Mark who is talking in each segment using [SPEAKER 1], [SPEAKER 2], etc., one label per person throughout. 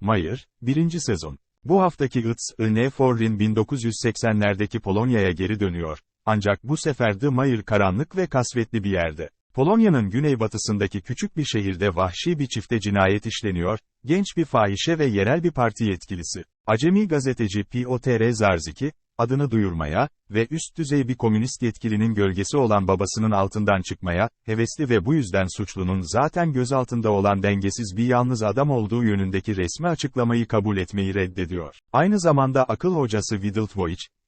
[SPEAKER 1] Mayer, 1. sezon. Bu haftaki ITS Forrin 1980'lerdeki Polonya'ya geri dönüyor. Ancak bu sefer The Mayer karanlık ve kasvetli bir yerde. Polonya'nın güneybatısındaki küçük bir şehirde vahşi bir çifte cinayet işleniyor, genç bir fahişe ve yerel bir parti yetkilisi. Acemi gazeteci Piotr Zarziki, adını duyurmaya ve üst düzey bir komünist yetkilinin gölgesi olan babasının altından çıkmaya, hevesli ve bu yüzden suçlunun zaten gözaltında olan dengesiz bir yalnız adam olduğu yönündeki resmi açıklamayı kabul etmeyi reddediyor. Aynı zamanda akıl hocası Wittelt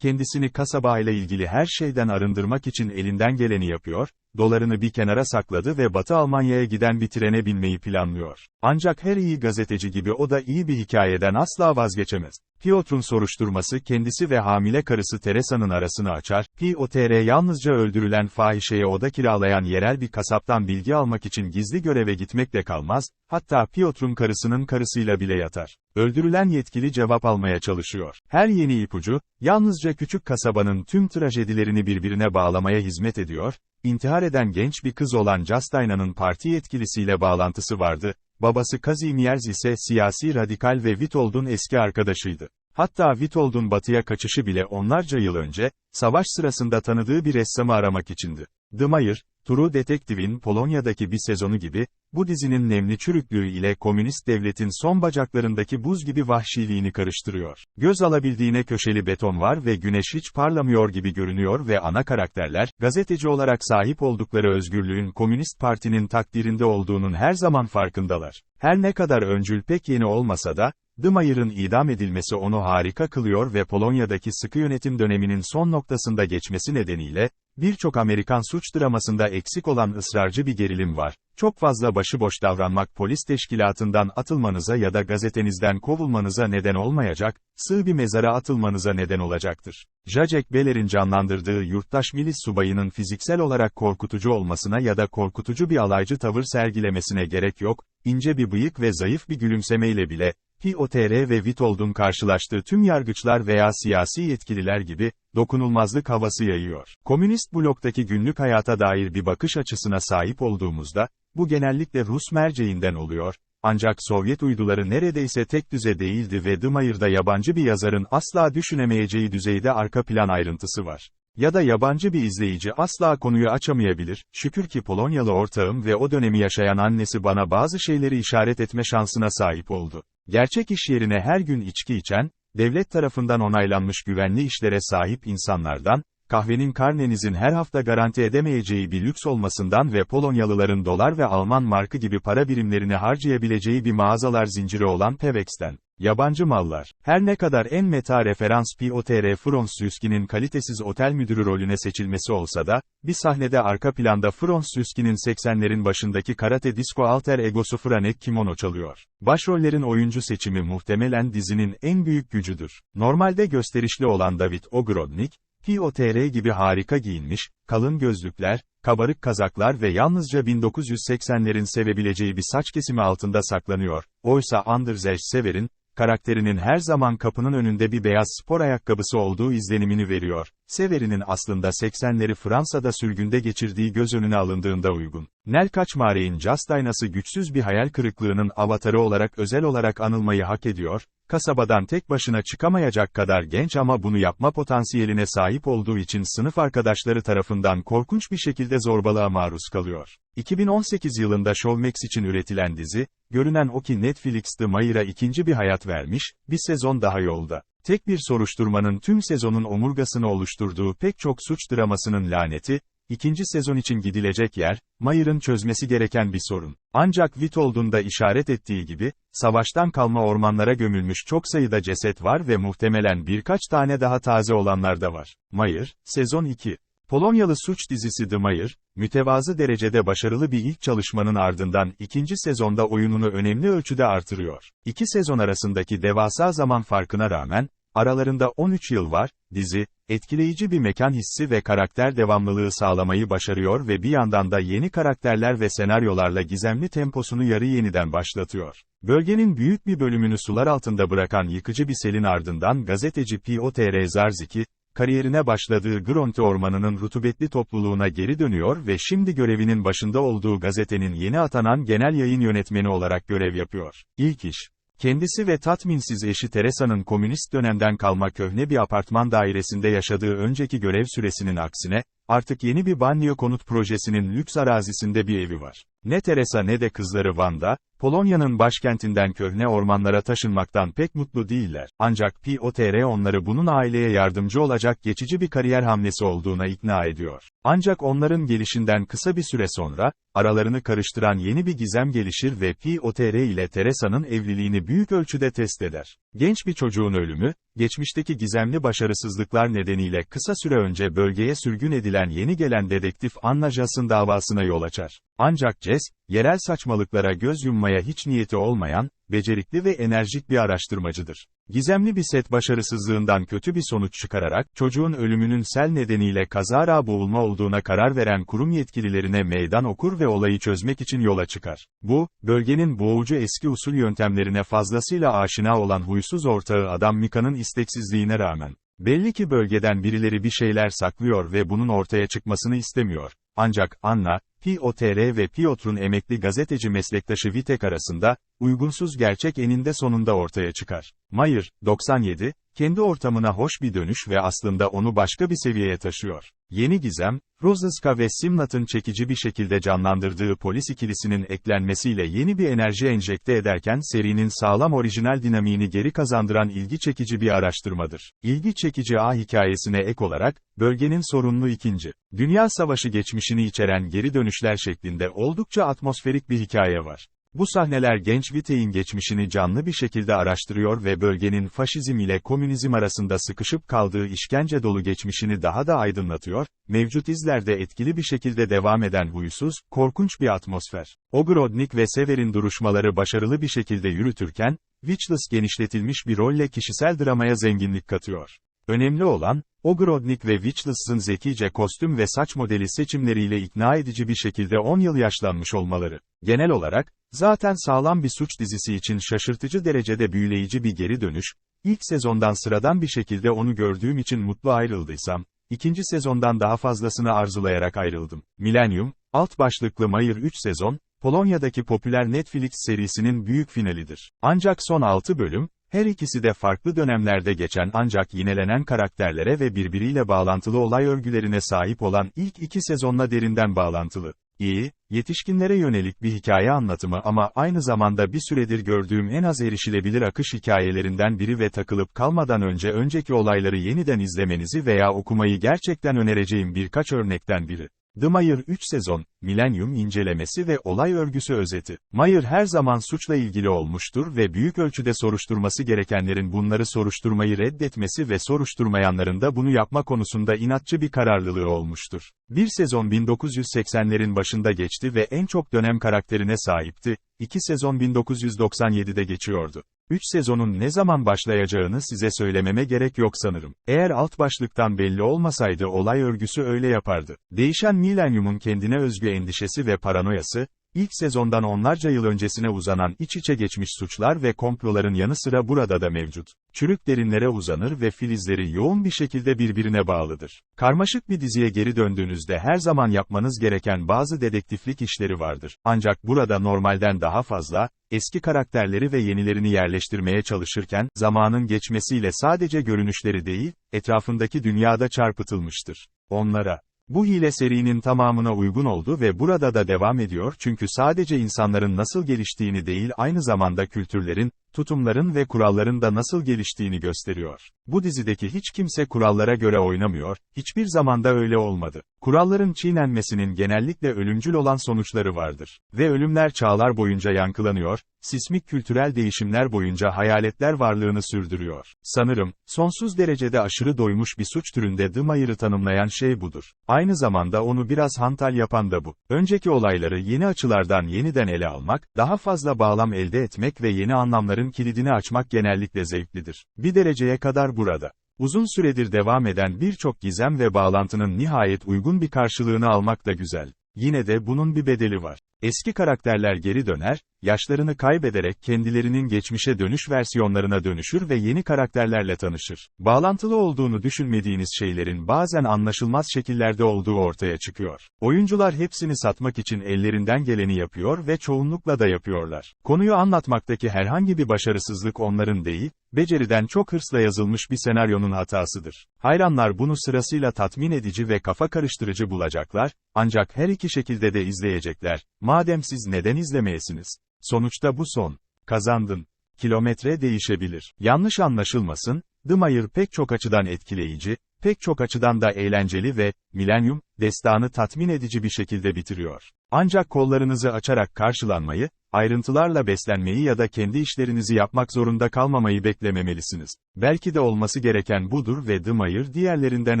[SPEAKER 1] kendisini kasaba ile ilgili her şeyden arındırmak için elinden geleni yapıyor, dolarını bir kenara sakladı ve Batı Almanya'ya giden bir trene binmeyi planlıyor. Ancak her iyi gazeteci gibi o da iyi bir hikayeden asla vazgeçemez. Piotr'un soruşturması kendisi ve hamile karısı Teresa'nın arasını açar, Piotr yalnızca öldürülen fahişeye oda kiralayan yerel bir kasaptan bilgi almak için gizli göreve gitmekle kalmaz, hatta Piotr'un karısının karısıyla bile yatar. Öldürülen yetkili cevap almaya çalışıyor. Her yeni ipucu, yalnızca küçük kasabanın tüm trajedilerini birbirine bağlamaya hizmet ediyor, intihar eden genç bir kız olan Justaina'nın parti yetkilisiyle bağlantısı vardı, babası Kazimierz ise siyasi radikal ve Witold'un eski arkadaşıydı. Hatta Witold'un batıya kaçışı bile onlarca yıl önce, savaş sırasında tanıdığı bir ressamı aramak içindi. The Mayer, True Detective'in Polonya'daki bir sezonu gibi, bu dizinin nemli çürüklüğü ile komünist devletin son bacaklarındaki buz gibi vahşiliğini karıştırıyor. Göz alabildiğine köşeli beton var ve güneş hiç parlamıyor gibi görünüyor ve ana karakterler, gazeteci olarak sahip oldukları özgürlüğün Komünist Parti'nin takdirinde olduğunun her zaman farkındalar. Her ne kadar öncül pek yeni olmasa da, Dımayır'ın idam edilmesi onu harika kılıyor ve Polonya'daki sıkı yönetim döneminin son noktasında geçmesi nedeniyle, birçok Amerikan suç dramasında eksik olan ısrarcı bir gerilim var. Çok fazla başıboş davranmak polis teşkilatından atılmanıza ya da gazetenizden kovulmanıza neden olmayacak, sığ bir mezara atılmanıza neden olacaktır. Jacek Beller'in canlandırdığı yurttaş milis subayının fiziksel olarak korkutucu olmasına ya da korkutucu bir alaycı tavır sergilemesine gerek yok, ince bir bıyık ve zayıf bir gülümsemeyle bile, Piotr ve Witold'un karşılaştığı tüm yargıçlar veya siyasi yetkililer gibi, dokunulmazlık havası yayıyor. Komünist bloktaki günlük hayata dair bir bakış açısına sahip olduğumuzda, bu genellikle Rus merceğinden oluyor, ancak Sovyet uyduları neredeyse tek düze değildi ve Dımayır'da yabancı bir yazarın asla düşünemeyeceği düzeyde arka plan ayrıntısı var. Ya da yabancı bir izleyici asla konuyu açamayabilir, şükür ki Polonyalı ortağım ve o dönemi yaşayan annesi bana bazı şeyleri işaret etme şansına sahip oldu. Gerçek iş yerine her gün içki içen, devlet tarafından onaylanmış güvenli işlere sahip insanlardan, kahvenin karnenizin her hafta garanti edemeyeceği bir lüks olmasından ve Polonyalıların dolar ve Alman markı gibi para birimlerini harcayabileceği bir mağazalar zinciri olan Pevex'ten. Yabancı mallar. Her ne kadar en meta referans Piotr Fronszyski'nin kalitesiz otel müdürü rolüne seçilmesi olsa da, bir sahnede arka planda Fronszyski'nin 80'lerin başındaki karate disco alter egosu Franek Kimono çalıyor. Başrollerin oyuncu seçimi muhtemelen dizinin en büyük gücüdür. Normalde gösterişli olan David Ogrodnik, Piotr gibi harika giyinmiş, kalın gözlükler, kabarık kazaklar ve yalnızca 1980'lerin sevebileceği bir saç kesimi altında saklanıyor. Oysa Anders Sever'in, karakterinin her zaman kapının önünde bir beyaz spor ayakkabısı olduğu izlenimini veriyor. Severin'in aslında 80'leri Fransa'da sürgünde geçirdiği göz önüne alındığında uygun. Nel Kaçmare'in Justaina'sı güçsüz bir hayal kırıklığının avatarı olarak özel olarak anılmayı hak ediyor, kasabadan tek başına çıkamayacak kadar genç ama bunu yapma potansiyeline sahip olduğu için sınıf arkadaşları tarafından korkunç bir şekilde zorbalığa maruz kalıyor. 2018 yılında Showmax için üretilen dizi, görünen o ki Netflix'te Mayır'a ikinci bir hayat vermiş, bir sezon daha yolda. Tek bir soruşturmanın tüm sezonun omurgasını oluşturduğu pek çok suç dramasının laneti, ikinci sezon için gidilecek yer, Mayır'ın çözmesi gereken bir sorun. Ancak Witold'un da işaret ettiği gibi, savaştan kalma ormanlara gömülmüş çok sayıda ceset var ve muhtemelen birkaç tane daha taze olanlar da var. Mayır, sezon 2. Polonyalı suç dizisi The Mayer, mütevazı derecede başarılı bir ilk çalışmanın ardından ikinci sezonda oyununu önemli ölçüde artırıyor. İki sezon arasındaki devasa zaman farkına rağmen, aralarında 13 yıl var, dizi, etkileyici bir mekan hissi ve karakter devamlılığı sağlamayı başarıyor ve bir yandan da yeni karakterler ve senaryolarla gizemli temposunu yarı yeniden başlatıyor. Bölgenin büyük bir bölümünü sular altında bırakan yıkıcı bir selin ardından gazeteci Piotr Zarziki, kariyerine başladığı Gronte Ormanı'nın rutubetli topluluğuna geri dönüyor ve şimdi görevinin başında olduğu gazetenin yeni atanan genel yayın yönetmeni olarak görev yapıyor. İlk iş, Kendisi ve tatminsiz eşi Teresa'nın komünist dönemden kalma köhne bir apartman dairesinde yaşadığı önceki görev süresinin aksine, artık yeni bir banyo konut projesinin lüks arazisinde bir evi var. Ne Teresa ne de kızları Vanda, Polonya'nın başkentinden köhne ormanlara taşınmaktan pek mutlu değiller. Ancak POTR onları bunun aileye yardımcı olacak geçici bir kariyer hamlesi olduğuna ikna ediyor. Ancak onların gelişinden kısa bir süre sonra, aralarını karıştıran yeni bir gizem gelişir ve POTR ile Teresa'nın evliliğini büyük ölçüde test eder. Genç bir çocuğun ölümü, geçmişteki gizemli başarısızlıklar nedeniyle kısa süre önce bölgeye sürgün edilen yeni gelen dedektif Anna Jass'ın davasına yol açar. Ancak Jess, yerel saçmalıklara göz yummaya hiç niyeti olmayan, becerikli ve enerjik bir araştırmacıdır. Gizemli bir set başarısızlığından kötü bir sonuç çıkararak, çocuğun ölümünün sel nedeniyle kazara boğulma olduğuna karar veren kurum yetkililerine meydan okur ve olayı çözmek için yola çıkar. Bu, bölgenin boğucu eski usul yöntemlerine fazlasıyla aşina olan huysuz ortağı adam Mika'nın isteksizliğine rağmen, belli ki bölgeden birileri bir şeyler saklıyor ve bunun ortaya çıkmasını istemiyor. Ancak Anna, POTR ve Piotr'un emekli gazeteci meslektaşı Vitek arasında, uygunsuz gerçek eninde sonunda ortaya çıkar. Mayer, 97, kendi ortamına hoş bir dönüş ve aslında onu başka bir seviyeye taşıyor. Yeni gizem, Rozeska ve Simnat'ın çekici bir şekilde canlandırdığı polis ikilisinin eklenmesiyle yeni bir enerji enjekte ederken serinin sağlam orijinal dinamiğini geri kazandıran ilgi çekici bir araştırmadır. İlgi çekici A hikayesine ek olarak, bölgenin sorunlu ikinci, Dünya Savaşı geçmişini içeren geri dönüşler şeklinde oldukça atmosferik bir hikaye var. Bu sahneler genç Vitek'in geçmişini canlı bir şekilde araştırıyor ve bölgenin faşizm ile komünizm arasında sıkışıp kaldığı işkence dolu geçmişini daha da aydınlatıyor, mevcut izlerde etkili bir şekilde devam eden huysuz, korkunç bir atmosfer. Ogrodnik ve Sever'in duruşmaları başarılı bir şekilde yürütürken, Witchless genişletilmiş bir rolle kişisel dramaya zenginlik katıyor. Önemli olan, Ogrodnik ve Witchless'ın zekice kostüm ve saç modeli seçimleriyle ikna edici bir şekilde 10 yıl yaşlanmış olmaları. Genel olarak, zaten sağlam bir suç dizisi için şaşırtıcı derecede büyüleyici bir geri dönüş, ilk sezondan sıradan bir şekilde onu gördüğüm için mutlu ayrıldıysam, ikinci sezondan daha fazlasını arzulayarak ayrıldım. Millennium, alt başlıklı Mayır 3 sezon, Polonya'daki popüler Netflix serisinin büyük finalidir. Ancak son 6 bölüm, her ikisi de farklı dönemlerde geçen ancak yinelenen karakterlere ve birbiriyle bağlantılı olay örgülerine sahip olan ilk iki sezonla derinden bağlantılı. İyi, yetişkinlere yönelik bir hikaye anlatımı ama aynı zamanda bir süredir gördüğüm en az erişilebilir akış hikayelerinden biri ve takılıp kalmadan önce önceki olayları yeniden izlemenizi veya okumayı gerçekten önereceğim birkaç örnekten biri. The Mayer 3 sezon, Millennium incelemesi ve olay örgüsü özeti. Mayer her zaman suçla ilgili olmuştur ve büyük ölçüde soruşturması gerekenlerin bunları soruşturmayı reddetmesi ve soruşturmayanların da bunu yapma konusunda inatçı bir kararlılığı olmuştur. Bir sezon 1980'lerin başında geçti ve en çok dönem karakterine sahipti, iki sezon 1997'de geçiyordu. 3 sezonun ne zaman başlayacağını size söylememe gerek yok sanırım. Eğer alt başlıktan belli olmasaydı olay örgüsü öyle yapardı. Değişen milenyumun kendine özgü endişesi ve paranoyası, ilk sezondan onlarca yıl öncesine uzanan iç içe geçmiş suçlar ve komploların yanı sıra burada da mevcut. Çürük derinlere uzanır ve filizleri yoğun bir şekilde birbirine bağlıdır. Karmaşık bir diziye geri döndüğünüzde her zaman yapmanız gereken bazı dedektiflik işleri vardır. Ancak burada normalden daha fazla, eski karakterleri ve yenilerini yerleştirmeye çalışırken, zamanın geçmesiyle sadece görünüşleri değil, etrafındaki dünyada çarpıtılmıştır. Onlara, bu hile serinin tamamına uygun oldu ve burada da devam ediyor çünkü sadece insanların nasıl geliştiğini değil aynı zamanda kültürlerin, tutumların ve kuralların da nasıl geliştiğini gösteriyor. Bu dizideki hiç kimse kurallara göre oynamıyor, hiçbir zamanda öyle olmadı. Kuralların çiğnenmesinin genellikle ölümcül olan sonuçları vardır. Ve ölümler çağlar boyunca yankılanıyor, sismik kültürel değişimler boyunca hayaletler varlığını sürdürüyor. Sanırım, sonsuz derecede aşırı doymuş bir suç türünde The Mayer'ı tanımlayan şey budur. Aynı zamanda onu biraz hantal yapan da bu. Önceki olayları yeni açılardan yeniden ele almak, daha fazla bağlam elde etmek ve yeni anlamların kilidini açmak genellikle zevklidir. Bir dereceye kadar burada. Uzun süredir devam eden birçok gizem ve bağlantının nihayet uygun bir karşılığını almak da güzel. Yine de bunun bir bedeli var. Eski karakterler geri döner, yaşlarını kaybederek kendilerinin geçmişe dönüş versiyonlarına dönüşür ve yeni karakterlerle tanışır. Bağlantılı olduğunu düşünmediğiniz şeylerin bazen anlaşılmaz şekillerde olduğu ortaya çıkıyor. Oyuncular hepsini satmak için ellerinden geleni yapıyor ve çoğunlukla da yapıyorlar. Konuyu anlatmaktaki herhangi bir başarısızlık onların değil, beceriden çok hırsla yazılmış bir senaryonun hatasıdır. Hayranlar bunu sırasıyla tatmin edici ve kafa karıştırıcı bulacaklar, ancak her iki şekilde de izleyecekler. Madem siz neden izlemeyesiniz? Sonuçta bu son. Kazandın. Kilometre değişebilir. Yanlış anlaşılmasın, The Mayor pek çok açıdan etkileyici, pek çok açıdan da eğlenceli ve, Millennium, destanı tatmin edici bir şekilde bitiriyor. Ancak kollarınızı açarak karşılanmayı, ayrıntılarla beslenmeyi ya da kendi işlerinizi yapmak zorunda kalmamayı beklememelisiniz. Belki de olması gereken budur ve The Mayor diğerlerinden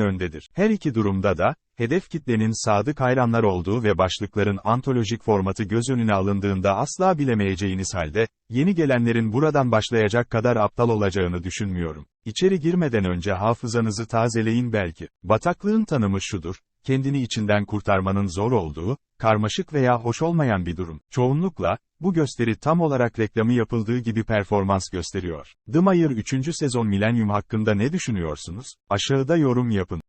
[SPEAKER 1] öndedir. Her iki durumda da, hedef kitlenin sadık hayranlar olduğu ve başlıkların antolojik formatı göz önüne alındığında asla bilemeyeceğiniz halde, yeni gelenlerin buradan başlayacak kadar aptal olacağını düşünmüyorum. İçeri girmeden önce hafızanızı tazeleyin belki. Bataklığın tanımı şudur, kendini içinden kurtarmanın zor olduğu, karmaşık veya hoş olmayan bir durum. Çoğunlukla, bu gösteri tam olarak reklamı yapıldığı gibi performans gösteriyor. The Mayor 3. sezon Millennium hakkında ne düşünüyorsunuz? Aşağıda yorum yapın.